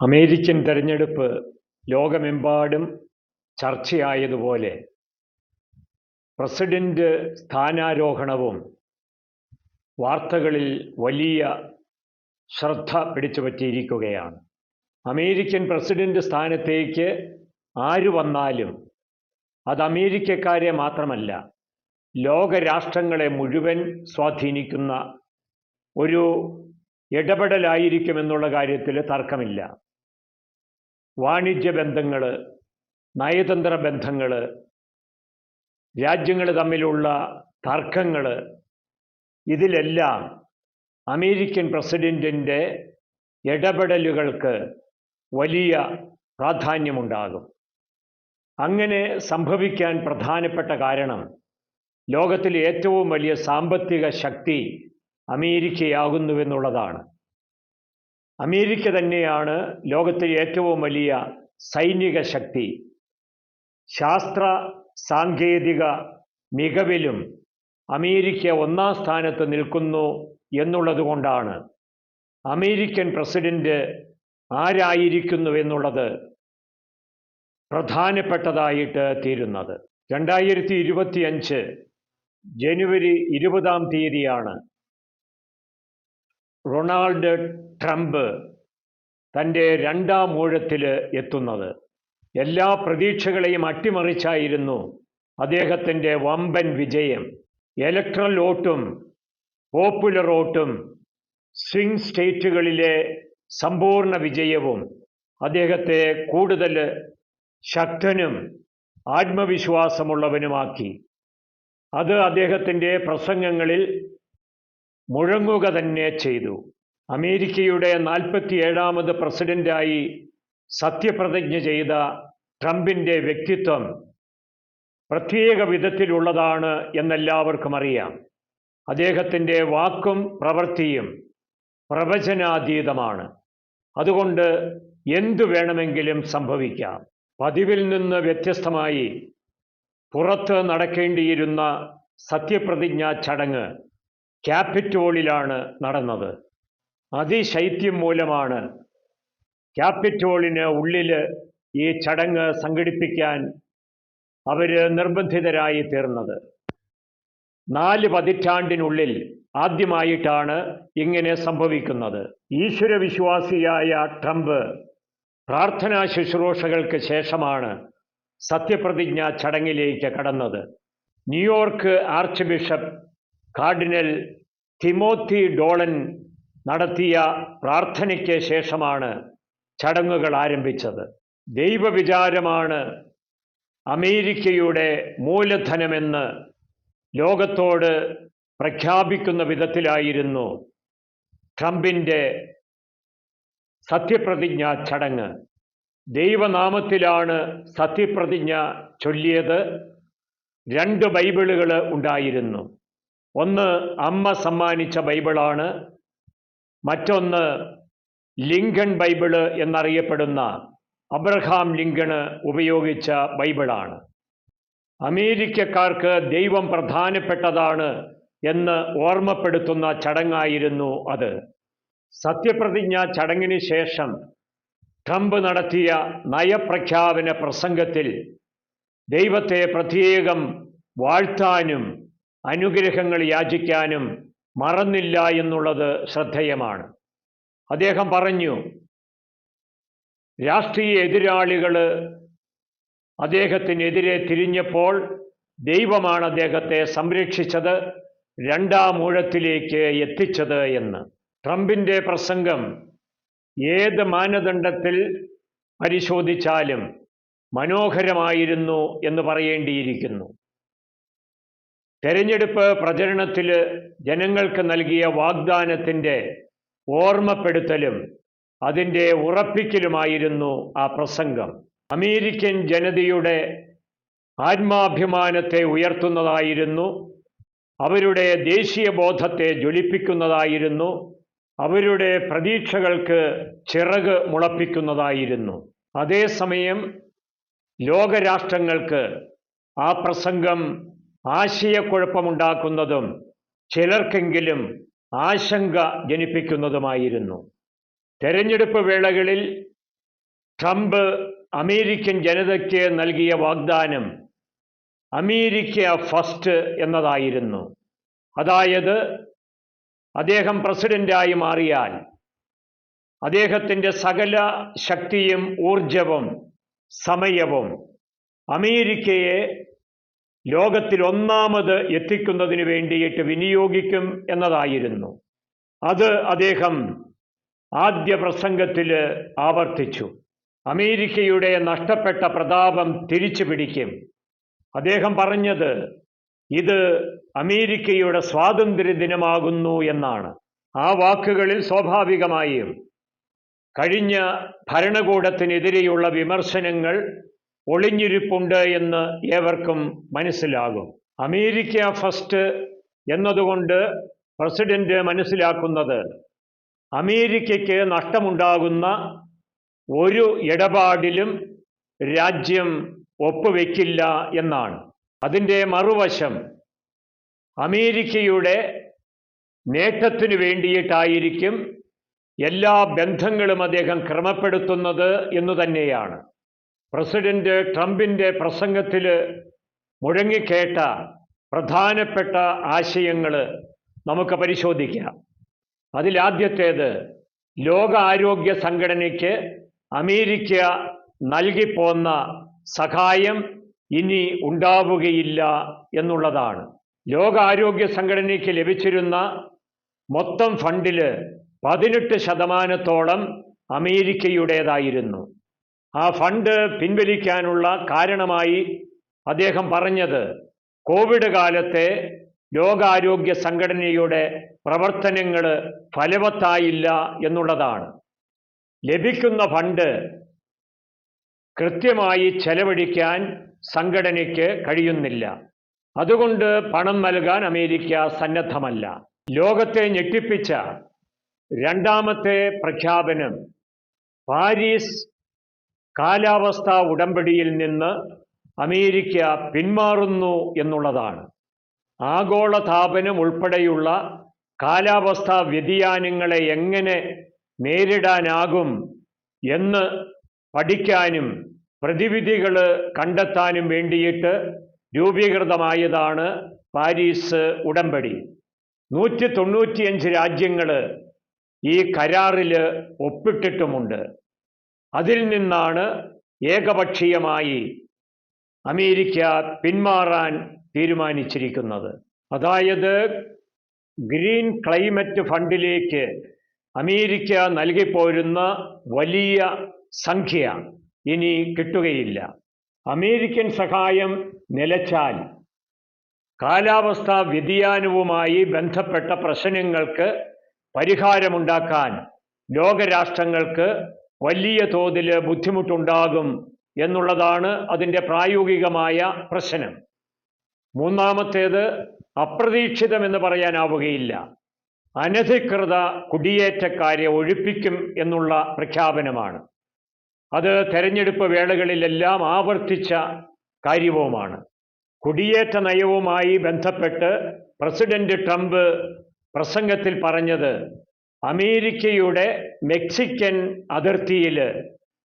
American തെരഞ്ഞെടുപ്പ് ലോകമെമ്പാടും ചർച്ചയായതുപോലെ president സ്ഥാനാരോഹണവും വാർത്തകളിൽ വലിയ ശ്രദ്ധ പിടിച്ചുപറ്റിയിരിക്കുകയാണ്. അമേരിക്കൻ പ്രസിഡന്റ് സ്ഥാനത്തേക്ക് ആര് വന്നാലും അത് അമേരിക്കക്കാരെ മാത്രമല്ല ലോകരാഷ്ട്രങ്ങളെ മുഴുവൻ സ്വാധീനിക്കുന്ന ഒരു ഇടപെടലായിരിക്കുമെന്നുള്ള കാര്യത്തിൽ തർക്കമില്ല. വാണിജ്യ ബന്ധങ്ങൾ നയതന്ത്ര ബന്ധങ്ങൾ രാജ്യങ്ങൾ തമ്മിലുള്ള തർക്കങ്ങൾ ഇതിലെല്ലാം അമേരിക്കൻ പ്രസിഡന്റിന്റെ ഇടപെടലുകൾക്ക് വലിയ പ്രാധാന്യമുണ്ടാകും. അങ്ങനെ സംഭവിക്കാൻ പ്രധാനപ്പെട്ട കാരണം ലോകത്തിലെ ഏറ്റവും വലിയ സാമ്പത്തിക ശക്തി അമേരിക്കയാകുന്നുവെന്നുള്ളതാണ്. അമേരിക്ക തന്നെയാണ് ലോകത്തെ ഏറ്റവും വലിയ സൈനിക ശക്തി. ശാസ്ത്ര സാങ്കേതിക മികവിലും അമേരിക്ക ഒന്നാം സ്ഥാനത്ത് നിൽക്കുന്നു എന്നുള്ളതുകൊണ്ടാണ് അമേരിക്കൻ പ്രസിഡന്റ് ആരായിരിക്കുന്നു എന്നുള്ളത് പ്രധാനപ്പെട്ടതായിട്ട് തീരുന്നത്. രണ്ടായിരത്തി ഇരുപത്തിയഞ്ച് ജനുവരി ഇരുപതാം തീയതിയാണ് റൊണാൾഡ് ട്രംപ് തന്റെ രണ്ടാം ഊഴത്തിൽ എത്തുന്നത്. എല്ലാ പ്രതീക്ഷകളെയും അട്ടിമറിച്ചായിരുന്നു അദ്ദേഹത്തിന്റെ വമ്പൻ വിജയം. ഇലക്ട്രൽ വോട്ടും പോപ്പുലർ വോട്ടും സ്വിംഗ് സ്റ്റേറ്റുകളിലെ സമ്പൂർണ വിജയവും അദ്ദേഹത്തെ കൂടുതൽ ശക്തനും ആത്മവിശ്വാസമുള്ളവനുമാക്കി. അത് അദ്ദേഹത്തിന്റെ പ്രസംഗങ്ങളിൽ മുഴങ്ങുക തന്നെ ചെയ്തു. അമേരിക്കയുടെ നാൽപ്പത്തി ഏഴാമത് പ്രസിഡന്റായി സത്യപ്രതിജ്ഞ ചെയ്ത ട്രംപിന്റെ വ്യക്തിത്വം പ്രത്യേക വിധത്തിലുള്ളതാണ് എന്നെല്ലാവർക്കും അറിയാം. അദ്ദേഹത്തിന്റെ വാക്കും പ്രവൃത്തിയും പ്രവചനാതീതമാണ്. അതുകൊണ്ട് എന്തു വേണമെങ്കിലും സംഭവിക്കാം. പതിവിൽ നിന്ന് വ്യത്യസ്തമായി പുറത്ത് നടക്കേണ്ടിയിരുന്ന സത്യപ്രതിജ്ഞാ ചടങ്ങ് ക്യാപിറ്റോളിലാണ് നടന്നത്. അതിശൈത്യം മൂലമാണ് ക്യാപിറ്റോളിന് ഉള്ളിൽ ഈ ചടങ്ങ് സംഘടിപ്പിക്കാൻ അവർ നിർബന്ധിതരായി തീർന്നത്. നാല് പതിറ്റാണ്ടിനുള്ളിൽ ആദ്യമായിട്ടാണ് ഇങ്ങനെ സംഭവിക്കുന്നത്. ഈശ്വരവിശ്വാസിയായ ട്രംപ് പ്രാർത്ഥനാ ശുശ്രൂഷകൾക്ക് ശേഷമാണ് സത്യപ്രതിജ്ഞ ചടങ്ങിലേക്ക് കടന്നത്. New York archbishop cardinal Timothy Dolan നടത്തിയ പ്രാർത്ഥനയ്ക്ക് ശേഷമാണ് ചടങ്ങുകൾ ആരംഭിച്ചത്. ദൈവവിചാരമാണ് അമേരിക്കയുടെ മൂലധനമെന്ന് ലോകത്തോട് പ്രഖ്യാപിക്കുന്ന വിധത്തിലായിരുന്നു ട്രംപിന്റെ സത്യപ്രതിജ്ഞ ചടങ്ങ്. ദൈവനാമത്തിലാണ് സത്യപ്രതിജ്ഞ ചൊല്ലിയത്. രണ്ട് ബൈബിളുകൾ ഉണ്ടായിരുന്നു. ഒന്ന് അമ്മ സമ്മാനിച്ച ബൈബിളാണ്. മറ്റൊന്ന് ലിങ്കൺ ബൈബിൾ എന്നറിയപ്പെടുന്ന അബ്രഹാം ലിങ്കണ് ഉപയോഗിച്ച ബൈബിളാണ്. അമേരിക്കക്കാർക്ക് ദൈവം പ്രധാനപ്പെട്ടതാണ് എന്ന് ഓർമ്മപ്പെടുത്തുന്ന ചടങ്ങായിരുന്നു അത്. സത്യപ്രതിജ്ഞ ചടങ്ങിന് ശേഷം ട്രംപ് നടത്തിയ നയപ്രഖ്യാപന പ്രസംഗത്തിൽ ദൈവത്തെ പ്രത്യേകം വാഴ്ത്താനും അനുഗ്രഹങ്ങൾ യാചിക്കാനും മറന്നില്ല എന്നുള്ളത് ശ്രദ്ധേയമാണ്. അദ്ദേഹം പറഞ്ഞു രാഷ്ട്രീയ എതിരാളികൾ അദ്ദേഹത്തിനെതിരെ തിരിഞ്ഞപ്പോൾ ദൈവമാണ് അദ്ദേഹത്തെ സംരക്ഷിച്ചത് രണ്ടാം ഊഴത്തിലേക്ക് എത്തിച്ചത് എന്ന്. ട്രംപിന്റെ പ്രസംഗം ഏത് മാനദണ്ഡത്തിൽ പരിശോധിച്ചാലും മനോഹരമായിരുന്നു എന്ന് പറയേണ്ടിയിരിക്കുന്നു. തെരഞ്ഞെടുപ്പ് പ്രചരണത്തിൽ ജനങ്ങൾക്ക് നൽകിയ വാഗ്ദാനത്തിന്റെ ഓർമ്മപ്പെടുത്തലും അതിന്റെ ഉറപ്പിക്കലുമായിരുന്നു ആ പ്രസംഗം. അമേരിക്കൻ ജനതയുടെ ആത്മാഭിമാനത്തെ ഉയർത്തുന്നതായിരുന്നു. അവരുടെ ദേശീയ ബോധത്തെ ജ്വലിപ്പിക്കുന്നതായിരുന്നു. അവരുടെ പ്രതീക്ഷകൾക്ക് ചിറക് മുളപ്പിക്കുന്നതായിരുന്നു. അതേസമയം ലോകരാഷ്ട്രങ്ങൾക്ക് ആ പ്രസംഗം ആശയക്കുഴപ്പമുണ്ടാക്കുന്നതും ചിലർക്കെങ്കിലും ആശങ്ക ജനിപ്പിക്കുന്നതുമായിരുന്നു. തെരഞ്ഞെടുപ്പ് വേളകളിൽ ട്രംപ് അമേരിക്കൻ ജനതയ്ക്ക് നൽകിയ വാഗ്ദാനം അമേരിക്ക ഫസ്റ്റ് എന്നതായിരുന്നു. അതായത് അദ്ദേഹം പ്രസിഡന്റായി മാറിയാൽ അദ്ദേഹത്തിന്റെ സകല ശക്തിയും ഊർജവും സമയവും അമേരിക്കയെ ലോകത്തിൽ ഒന്നാമത് എത്തിക്കുന്നതിന് വേണ്ടിയിട്ട് വിനിയോഗിക്കും എന്നതായിരുന്നു. അത് അദ്ദേഹം ആദ്യ പ്രസംഗത്തിൽ ആവർത്തിച്ചു. അമേരിക്കയുടെ നഷ്ടപ്പെട്ട പ്രതാപം തിരിച്ചു പിടിക്കും. അദ്ദേഹം പറഞ്ഞത് ഇത് അമേരിക്കയുടെ സ്വാതന്ത്ര്യ ദിനമാകുന്നു എന്നാണ്. ആ വാക്കുകളിൽ സ്വാഭാവികമായും കഴിഞ്ഞ ഭരണകൂടത്തിനെതിരെയുള്ള വിമർശനങ്ങൾ ഒളിഞ്ഞിരിപ്പുണ്ട് എന്ന് ഏവർക്കും മനസ്സിലാകും. അമേരിക്ക ഫസ്റ്റ് എന്നതുകൊണ്ട് പ്രസിഡന്റ് മനസ്സിലാക്കുന്നത് അമേരിക്കയ്ക്ക് നഷ്ടമുണ്ടാകുന്ന ഒരു ഇടപാടിലും രാജ്യം ഒപ്പുവെക്കില്ല എന്നാണ്. അതിന്റെ മറുവശം അമേരിക്കയുടെ നേട്ടത്തിനു വേണ്ടിയിട്ടായിരിക്കും എല്ലാ ബന്ധങ്ങളും അദ്ദേഹം ക്രമപ്പെടുത്തുന്നത് എന്നു തന്നെയാണ്. പ്രസിഡന്റ് ട്രംപിന്റെ പ്രസംഗത്തിൽ മുഴങ്ങിക്കേട്ട പ്രധാനപ്പെട്ട ആശയങ്ങൾ നമുക്ക് പരിശോധിക്കാം. അതിലാദ്യത്തേത് ലോകാരോഗ്യ സംഘടനയ്ക്ക് അമേരിക്ക നൽകിപ്പോന്ന സഹായം ഇനി ഉണ്ടാവുകയില്ല എന്നുള്ളതാണ്. ലോകാരോഗ്യ സംഘടനയ്ക്ക് ലഭിച്ചിരുന്ന മൊത്തം ഫണ്ടിൽ പതിനെട്ട് ശതമാനത്തോളം അമേരിക്കയുടേതായിരുന്നു. ആ ഫണ്ട് പിൻവലിക്കാനുള്ള കാരണമായി അദ്ദേഹം പറഞ്ഞത് കോവിഡ് കാലത്തെ ലോകാരോഗ്യ സംഘടനയുടെ പ്രവർത്തനങ്ങൾ ഫലവത്തായില്ല എന്നുള്ളതാണ്. ലഭിക്കുന്ന ഫണ്ട് കൃത്യമായി ചെലവഴിക്കാൻ സംഘടനയ്ക്ക് കഴിയുന്നില്ല. അതുകൊണ്ട് പണം നൽകാൻ അമേരിക്ക സന്നദ്ധമല്ല. ലോകത്തെ ഞെട്ടിപ്പിച്ച രണ്ടാമത്തെ പ്രഖ്യാപനം പാരീസ് കാലാവസ്ഥാ ഉടമ്പടിയിൽ നിന്ന് അമേരിക്ക പിന്മാറുന്നു എന്നുള്ളതാണ്. ആഗോള താപനം ഉൾപ്പെടെയുള്ള കാലാവസ്ഥാ വ്യതിയാനങ്ങളെ എങ്ങനെ നേരിടാനാകും എന്ന് പഠിക്കാനും പ്രതിവിധികൾ കണ്ടെത്താനും വേണ്ടിയിട്ട് രൂപീകൃതമായതാണ് പാരീസ് ഉടമ്പടി. നൂറ്റി തൊണ്ണൂറ്റിയഞ്ച് രാജ്യങ്ങൾ ഈ കരാറിൽ ഒപ്പിട്ടിട്ടുമുണ്ട്. അതിൽ നിന്നാണ് ഏകപക്ഷീയമായി അമേരിക്ക പിന്മാറാൻ തീരുമാനിച്ചിരിക്കുന്നത്. അതായത് ഗ്രീൻ ക്ലൈമറ്റ് ഫണ്ടിലേക്ക് അമേരിക്ക നൽകിപ്പോരുന്ന വലിയ സംഖ്യ ഇനി കിട്ടുകയില്ല. അമേരിക്കൻ സഹായം നിലച്ചാൽ കാലാവസ്ഥാ വ്യതിയാനവുമായി ബന്ധപ്പെട്ട പ്രശ്നങ്ങൾക്ക് പരിഹാരമുണ്ടാക്കാൻ ലോകരാഷ്ട്രങ്ങൾക്ക് വലിയ തോതിൽ ബുദ്ധിമുട്ടുണ്ടാകും എന്നുള്ളതാണ് അതിന്റെ പ്രായോഗികമായ പ്രശ്നം. മൂന്നാമത്തേത് അപ്രതീക്ഷിതം എന്ന് പറയാനാവുകയില്ല. അനധികൃത കുടിയേറ്റക്കാരെ ഒഴിപ്പിക്കും എന്നുള്ള പ്രഖ്യാപനമാണ്. അത് തെരഞ്ഞെടുപ്പ് വേളകളിലെല്ലാം ആവർത്തിച്ച കാര്യവുമാണ്. കുടിയേറ്റ നയവുമായി ബന്ധപ്പെട്ട് പ്രസിഡന്റ് ട്രംപ് പ്രസംഗത്തിൽ പറഞ്ഞത് അമേരിക്കയുടെ മെക്സിക്കൻ അതിർത്തിയിൽ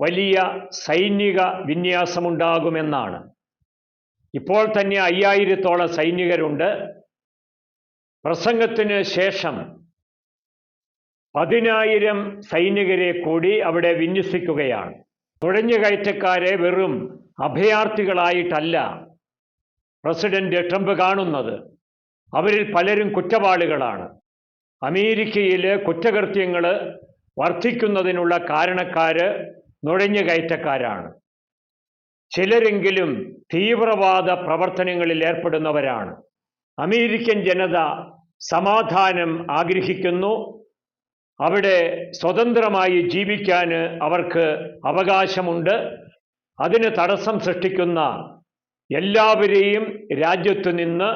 വലിയ സൈനിക വിന്യാസമുണ്ടാകുമെന്നാണ്. ഇപ്പോൾ തന്നെ അയ്യായിരത്തോളം സൈനികരുണ്ട്. പ്രസംഗത്തിന് ശേഷം പതിനായിരം സൈനികരെ കൂടി അവിടെ വിന്യസിക്കുകയാണ്. നുഴഞ്ഞുകയറ്റക്കാരെ വെറും അഭയാർത്ഥികളായിട്ടല്ല പ്രസിഡന്റ് ട്രംപ് കാണുന്നത്. അവരിൽ പലരും കുറ്റവാളികളാണ്. അമേരിക്കയിൽ കുറ്റകൃത്യങ്ങൾ വർദ്ധിക്കുന്നതിനുള്ള കാരണക്കാര് നുഴഞ്ഞുകയറ്റക്കാരാണ്. ചിലരെങ്കിലും തീവ്രവാദ പ്രവർത്തനങ്ങളിൽ ഏർപ്പെടുന്നവരാണ്. അമേരിക്കൻ ജനത സമാധാനം ആഗ്രഹിക്കുന്നു. അവിടെ സ്വതന്ത്രമായി ജീവിക്കാൻ അവർക്ക് അവകാശമുണ്ട്. അതിന് തടസ്സം സൃഷ്ടിക്കുന്ന എല്ലാവരെയും രാജ്യത്തു നിന്ന്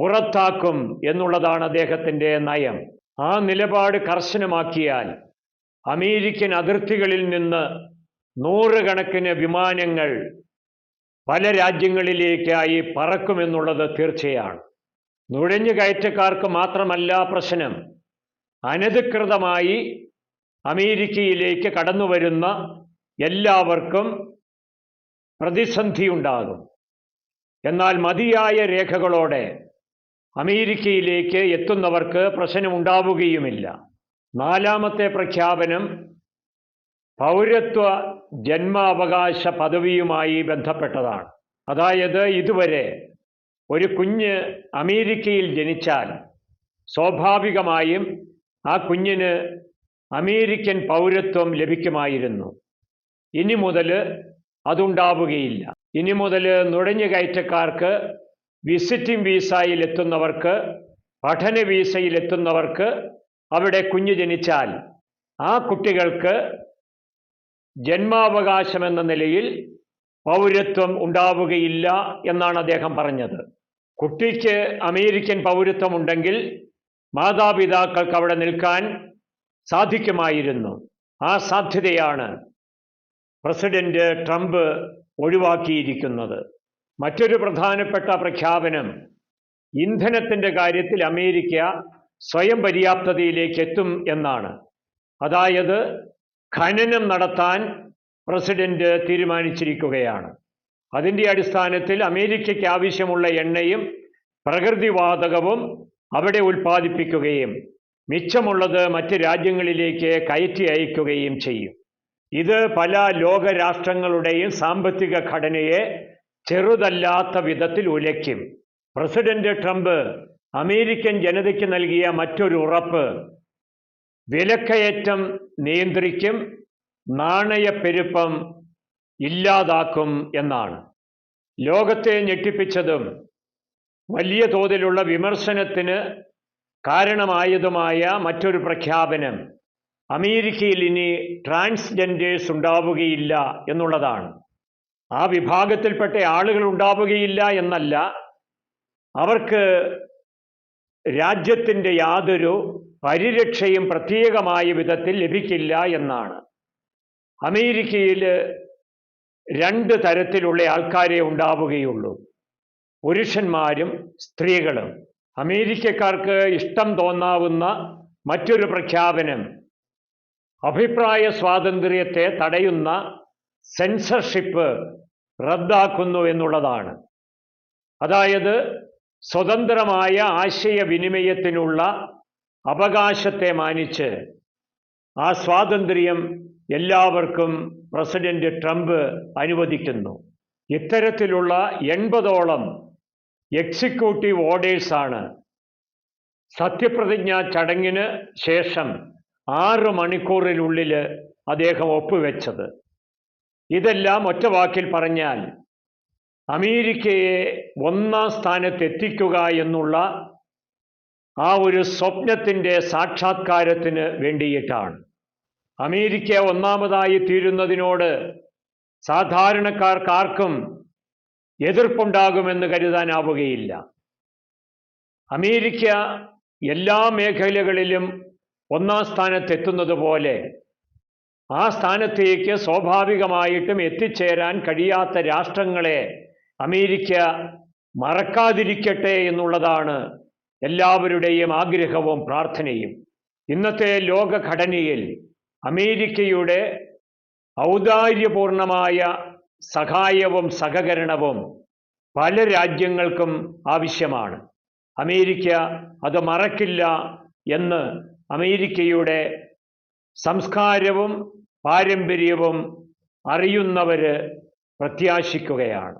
പുറത്താക്കും എന്നുള്ളതാണ് അദ്ദേഹത്തിന്റെ നയം. ആ നിലപാട് കർശനമാക്കിയാൽ അമേരിക്കൻ അതിർത്തികളിൽ നിന്ന് നൂറുകണക്കിന് വിമാനങ്ങൾ പല രാജ്യങ്ങളിലേക്കായി പറക്കുമെന്നുള്ളത് തീർച്ചയാണ്. നുഴഞ്ഞു കയറ്റക്കാർക്ക് മാത്രമല്ല പ്രശ്നം. അനധികൃതമായി അമേരിക്കയിലേക്ക് കടന്നു വരുന്ന എല്ലാവർക്കും പ്രതിസന്ധിയുണ്ടാകും. എന്നാൽ മതിയായ രേഖകളോടെ അമേരിക്കയിലേക്ക് എത്തുന്നവർക്ക് പ്രശ്നമുണ്ടാവുകയുമില്ല. നാലാമത്തെ പ്രഖ്യാപനം പൗരത്വ ജന്മാവകാശ പദവിയുമായി ബന്ധപ്പെട്ടതാണ്. അതായത് ഇതുവരെ ഒരു കുഞ്ഞ് അമേരിക്കയിൽ ജനിച്ചാൽ സ്വാഭാവികമായും ആ കുഞ്ഞിന് അമേരിക്കൻ പൗരത്വം ലഭിക്കുമായിരുന്നു. ഇനി മുതൽ അതുണ്ടാവുകയില്ല. ഇനി മുതൽ നുഴഞ്ഞുകയറ്റക്കാർക്ക് വിസിറ്റിംഗ് വിസയിൽ എത്തുന്നവർക്ക് പഠന വീസയിൽ എത്തുന്നവർക്ക് അവിടെ കുഞ്ഞു ജനിച്ചാൽ ആ കുട്ടികൾക്ക് ജന്മാവകാശമെന്ന നിലയിൽ പൗരത്വം ഉണ്ടാവുകയില്ല എന്നാണ് അദ്ദേഹം പറഞ്ഞത്. കുട്ടിക്ക് അമേരിക്കൻ പൗരത്വം ഉണ്ടെങ്കിൽ മാതാപിതാക്കൾക്ക് അവിടെ നിൽക്കാൻ സാധിക്കുമായിരുന്നു. ആ സാധ്യതയാണ് പ്രസിഡന്റ് ട്രംപ് ഒഴിവാക്കിയിരിക്കുന്നത്. മറ്റൊരു പ്രധാനപ്പെട്ട പ്രഖ്യാപനം. ഇന്ധനത്തിന്റെ കാര്യത്തിൽ അമേരിക്ക സ്വയം പര്യാപ്തതയിലേക്ക് എത്തും എന്നാണ്. അതായത് ഖനനം നടത്താൻ പ്രസിഡന്റ് തീരുമാനിച്ചിരിക്കുകയാണ്. അതിന്റെ അടിസ്ഥാനത്തിൽ അമേരിക്കയ്ക്ക് ആവശ്യമുള്ള എണ്ണയും പ്രകൃതിവാതകവും അവിടെ ഉൽപ്പാദിപ്പിക്കുകയും മിച്ചമുള്ളത് മറ്റ് രാജ്യങ്ങളിലേക്ക് കയറ്റി അയക്കുകയും ചെയ്യും. ഇത് പല ലോകരാഷ്ട്രങ്ങളുടെയും സാമ്പത്തിക ഘടനയെ ചെറുതല്ലാത്ത വിധത്തിൽ ഉലയ്ക്കും. പ്രസിഡന്റ് ട്രംപ് അമേരിക്കൻ ജനതയ്ക്ക് നൽകിയ മറ്റൊരു ഉറപ്പ്. വിലക്കയറ്റം നിയന്ത്രിക്കും നാണയപ്പെരുപ്പം ഇല്ലാതാക്കും എന്നാണ്. ലോകത്തെ ഞെട്ടിപ്പിച്ചതും വലിയ തോതിലുള്ള വിമർശനത്തിന് കാരണമായതുമായ മറ്റൊരു പ്രഖ്യാപനം അമേരിക്കയിൽ ഇനി ട്രാൻസ്ജെൻഡേഴ്സ് ഉണ്ടാവുകയില്ല എന്നുള്ളതാണ്. ആ വിഭാഗത്തിൽപ്പെട്ട ആളുകൾ ഉണ്ടാവുകയില്ല എന്നല്ല. അവർക്ക് രാജ്യത്തിന്റെ യാതൊരു പരിരക്ഷയും പ്രത്യേകമായ വിധത്തിൽ ലഭിക്കില്ല എന്നാണ്. അമേരിക്കയിൽ രണ്ട് തരത്തിലുള്ള ആൾക്കാരെ ഉണ്ടാവുകയുള്ളൂ. പുരുഷന്മാരും സ്ത്രീകളും. അമേരിക്കക്കാർക്ക് ഇഷ്ടം തോന്നാവുന്ന മറ്റൊരു പ്രഖ്യാപനം. അഭിപ്രായ സ്വാതന്ത്ര്യത്തെ തടയുന്ന സെൻസർഷിപ്പ് റദ്ദാക്കുന്നു എന്നുള്ളതാണ്. അതായത് സ്വതന്ത്രമായ ആശയവിനിമയത്തിനുള്ള അവകാശത്തെ മാനിച്ച് ആ സ്വാതന്ത്ര്യം എല്ലാവർക്കും പ്രസിഡന്റ് ട്രംപ് അനുവദിക്കുന്നു. ഇത്തരത്തിലുള്ള എൺപതോളം എക്സിക്യൂട്ടീവ് ഓർഡേഴ്സാണ് സത്യപ്രതിജ്ഞ ചടങ്ങിന് ശേഷം ആറ് മണിക്കൂറിനുള്ളിൽ അദ്ദേഹം ഒപ്പുവെച്ചത്. ഇതെല്ലാം ഒറ്റ വാക്കിൽ പറഞ്ഞാൽ അമേരിക്കയെ ഒന്നാം സ്ഥാനത്ത് എത്തിക്കുക എന്നുള്ള ആ ഒരു സ്വപ്നത്തിന്റെ സാക്ഷാത്കാരത്തിന് വേണ്ടിയിട്ടാണ്. അമേരിക്ക ഒന്നാമതായി തീരുന്നതിനോട് സാധാരണക്കാർക്കാർക്കും എതിർപ്പുണ്ടാകുമെന്ന് കരുതാനാവുകയില്ല. അമേരിക്ക എല്ലാ മേഖലകളിലും ഒന്നാം സ്ഥാനത്തെത്തുന്നത് പോലെ ആ സ്ഥാനത്തേക്ക് സ്വാഭാവികമായിട്ടും എത്തിച്ചേരാൻ കഴിയാത്ത രാഷ്ട്രങ്ങളെ അമേരിക്ക മറക്കാതിരിക്കട്ടെ എന്നുള്ളതാണ് എല്ലാവരുടെയും ആഗ്രഹവും പ്രാർത്ഥനയും. ഇന്നത്തെ ലോകഘടനയിൽ അമേരിക്കയുടെ ഔദാര്യപൂർണമായ സഹായവും സഹകരണവും പല രാജ്യങ്ങൾക്കും ആവശ്യമാണ്. അമേരിക്ക അത് മറക്കില്ല എന്ന് അമേരിക്കയുടെ സംസ്കാരവും പാരമ്പര്യവും അറിയുന്നവര് പ്രത്യാശിക്കുകയാണ്.